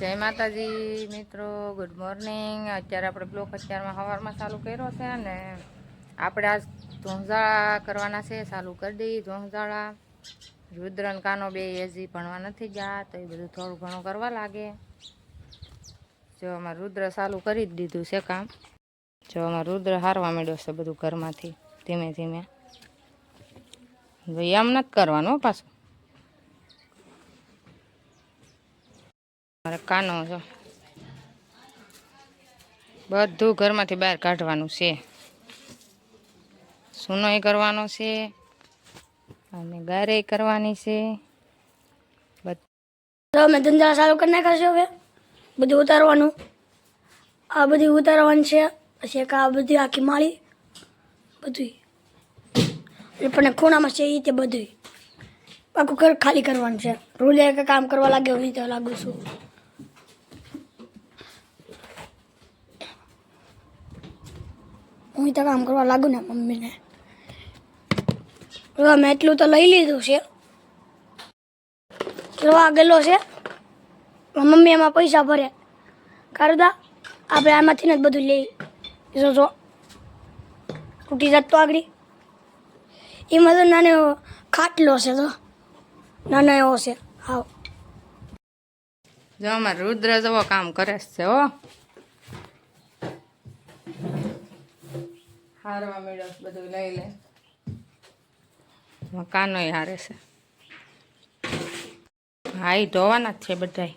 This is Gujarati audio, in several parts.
જય માતાજી, મિત્રો. ગુડ મોર્નિંગ અત્યારે આપણે બ્લોક અત્યારમાં સવારમાં ચાલુ કર્યો છે ને આપણે આજ ધોંઝાળા કરવાના છે, ચાલુ કરી દઈએ ધોંઝાળા. રુદ્રન કાનો બે એજી ભણવા નથી ગયા, તો એ બધું થોડું ઘણું કરવા લાગે. જો અમારે રુદ્ર ચાલુ કરી જ દીધું છે કામ. જો અમારે રુદ્ર હારવા માંડ્યો છે બધું ઘરમાંથી, ધીમે ધીમે. એમ નથી કરવાનું પાછું. કાનો છો. બધું ઘરમાંથી બહાર કાઢવાનું છે. સુનોય કરવાનો છે. અને ગારે કરવાની છે. તમે ધંધા ચાલુ કરી નાખ્યા હવે. બધું ઉતારવાનું. આ બધું ઉતારવાનું છે. પછી એક આ બધી આખી માળી. બધું પણ ખૂણામાં છે એ તે બધું આખું ઘર ખાલી કરવાનું છે. રૂલે કામ કરવા લાગે હું તો લાગુ છું. હું તો કામ કરવા લાગુ ને મમ્મીને. હવે મેં એટલું તો લઈ લીધું છે. જોવા ગયેલો છે. મમ્મી એમાં પૈસા ભરે. કરતા આપણે આમાંથી જ બધું લઈ જો જો તૂટી જતો આગળ. એમાં તો નાનો એવો ખાટલો છે તો. નાનો એવો છે. આવો જો અમારે રુદ્ર જેવો કામ કરે છે, હો. હારવા મેળવ બધું લઈ લે. મકાનો હારે છે. હા એ ધોવાના જ છે બધાય.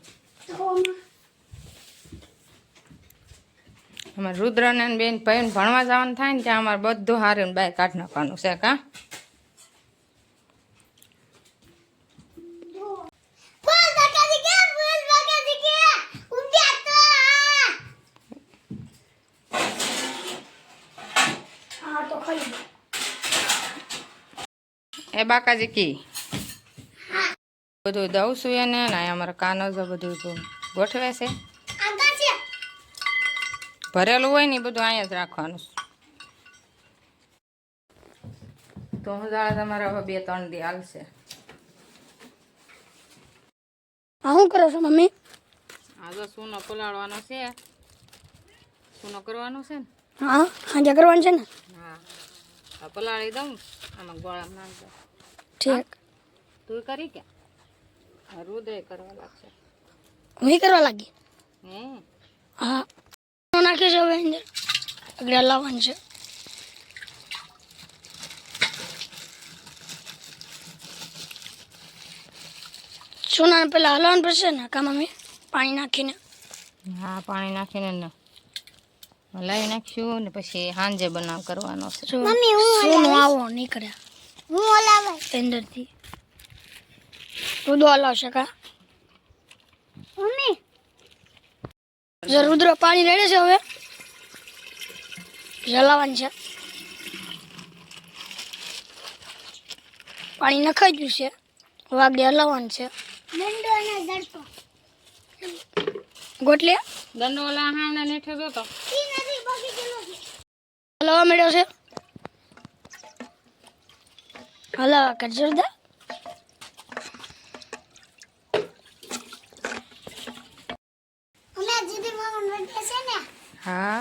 અમારે રુદ્રને બેન ભાઈ ભણવા જવાનું થાય ને ત્યાં અમારે બધું હારે કાઢ કાઢી નાખવાનું છે, કા? એ બાકાજી કી? બધું દઉં છું એને ને અમારે કાનો જો બધું ગોઠવે છે. ભરેલું હોય ને બધું અહીંયા જ રાખવાનું તો હું જાણે તમારે હવે બે ત્રણ દી હાલશે. શું કરો છો મમ્મી? આ જો સૂનો પલાળવાનો છે. સૂનો કરવાનો છે ને? હા સાંજે કરવાનું છે ને? હા આ પલાળી દઉં આમાં ગોળા નાખ દઉં. ઠીક. તું કરી કે? આ રુદય કરવા લાગશે. હું કરવા લાગી? હે? હા. નાખી છે હવે અંદર? આગળ લાવવાનું છે. સોનાને પેલા હલાવવાનું પડશે ને કા મમ્મી પાણી નાખીને? હા પાણી નાખીને ને. હલાવી નાખ્યું ને પછી સાંજે બનાવ કરવાનો છે. મમ્મી હું સોનું આવો નીકળ્યા. હું હલાવે અંદરથી. રુદ્ર હલાવશે કા મમ્મી. જો રુદ્ર પાણી રેડે છે હવે. હલાવવાનું છે. પાણી નખાઈ ગયું છે. વાગડે હલાવવાનું છે. ગોટલે? દંડો ઓલા હાના નેઠે ગયો તો હલાવવા મળ્યો છે હલાવા કર હા.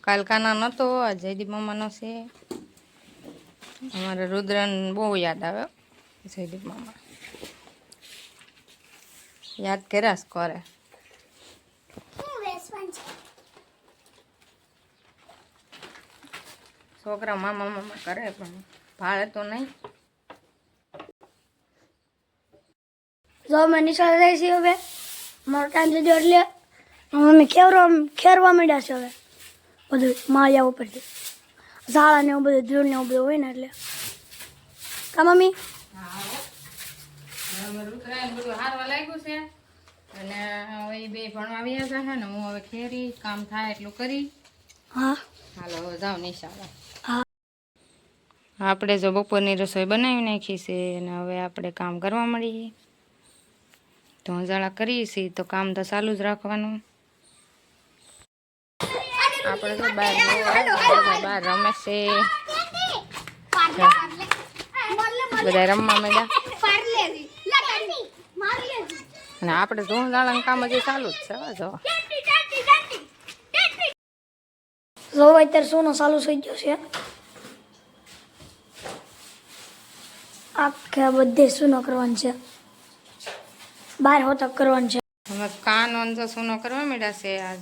કાલકાના નહોતો આ જયદીપ મામાનો છે. અમારે રુદ્રન બહુ યાદ આવે જયદીપ મામા. યાદ કર્યા જ કરે? છોકરા મામા મામા કરે પણ ભાડે તો નહીં. જો અમે નિશાળ જાય છે હવે. મારો ટાઈમ થયો એટલે મમ્મી ખેરવા ખેરવા માંડ્યા છે હવે. બધું માળિયા ઉપરથી. ઝાડા ને એવું બધું ધૂળ ને એવું બધું હોય ને એટલે. કા મમ્મી? હારવા લાગ્યું છે. અને હવે બે ભણવા આવ્યા જશે ને હું હવે ખેરી કામ થાય એટલું કરી. હા. હાલો હવે જાઉં નિશાળે આપણે જો બપોરની રસોઈ બનાવી નાખી છે અને હવે આપણે કામ કરવા મળીએ ધોંજાળા કરીએ છીએ તો કામ તો ચાલુ જ રાખવાનું. આપણે તો બહાર બહાર રમે છે. બધા રમવા મળ્યા અને આપણે ધોંધાળાનું કામ હજી ચાલુ જ છે જો. જો અત્યારે સોનો ચાલુ થઈ ગયો છે આખે બધે સૂનો કરવાનું છે બાર હોતક કરવાનું છે હવે કાન તો સૂનો કરવા માંડ્યા છે આજ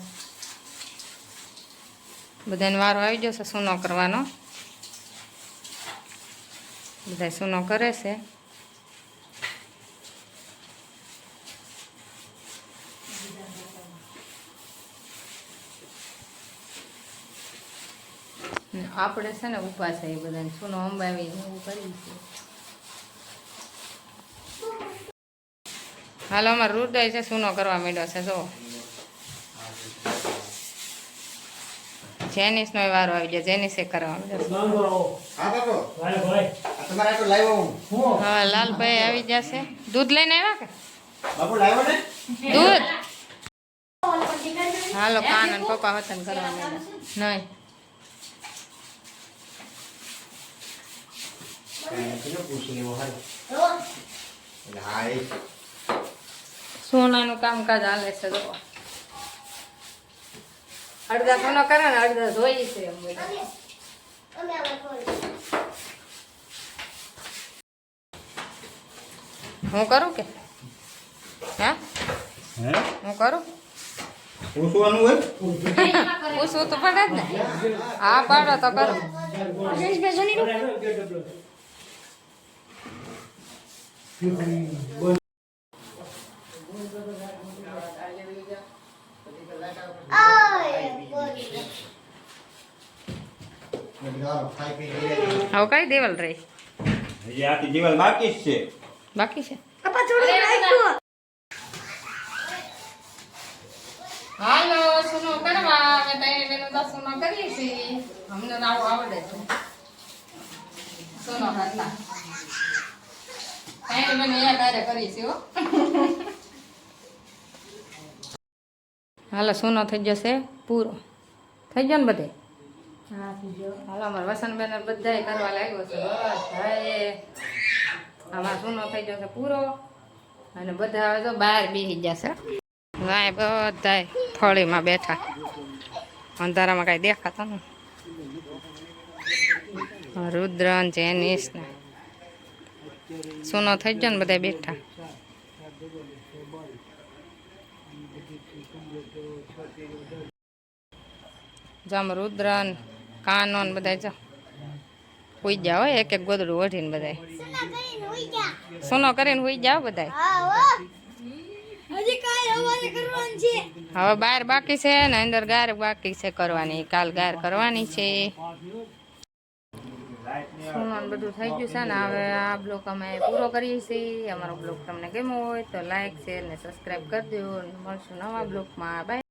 બધાને વારો આવી જશે સૂનો કરવાનો બધા સૂનો કરે છે આપણે છે ને ઊભા છે એ બધાને. સૂનો અંબાવી એવું કરીએ છીએ. હાલો અમારે રુદય છે સૂનો કરવા માંડ્યો છે જો જેનિસ નો વારો આવી ગયો જેનિસે કરવા માંડ્યો હા લાલભાઈ આવી જશે દૂધ લઈને આવ્યા કે? બાપુ લાવ્યો ને? દૂધ? હાલો કાન અને પપ્પા વતન કરવા માંડ્યા. નહીં. કેટલું પૂછી લેવો હાલ એટલે હા એ સોનાનું કામકાજ હાલે છે જો અડધા સોનો કરે ને અડધા ધોઈ છે એમ બધા. હું કરું કે? હા? હે? હું કરું? પૂછવાનું હોય? પૂછવું તો પડે જ ને. હા પાડો તો કરો. ખાઈ પી લઈએ. હવે કઈ દેવલ રહી હજી આખી દિવાલ બાકી જ છે બાકી છે હાલો સુનો કરવા અમે તઈ બેનો તો સુનો કરીએ છીએ અમને તો આવું આવડે છે સુનો કરતા હો હાલો સૂનો થઈ જશે પૂરો. થઈ ગયો ને બધે? હાલો અમારે વસંતબેન બધાય કરવા લાગ્યો છે. બધાએ આમાં સૂનો થઈ જશે પૂરો. અને બધા હવે તો બહાર બેસી જશે. વાય બધાય ફળીમાં બેઠા. અંધારામાં કાંઈ દેખાતા ને રુદ્રન જેનિસ ને સુનો થઈ ગયો ને બધા બેઠા. જમ રુદ્રન કાનો ને બધા જા હોઈ જાઓ એક એક ગોદડું ઓઢીને બધા સૂનો કરીને હોઈ જાઓ બધા હવે બાર બાકી છે ને અંદર ગાર બાકી છે કરવાની. કાલ ગાર કરવાની છે. સોનું બધું થઈ ગયું છે ને, હવે આ બ્લોક અમે પૂરો કરીએ છીએ. અમારો બ્લોગ તમને ગમ્યો હોય તો લાઈક, શેર ને સબસ્ક્રાઈબ કરજો મળશું નવા બ્લોગમાં બાય.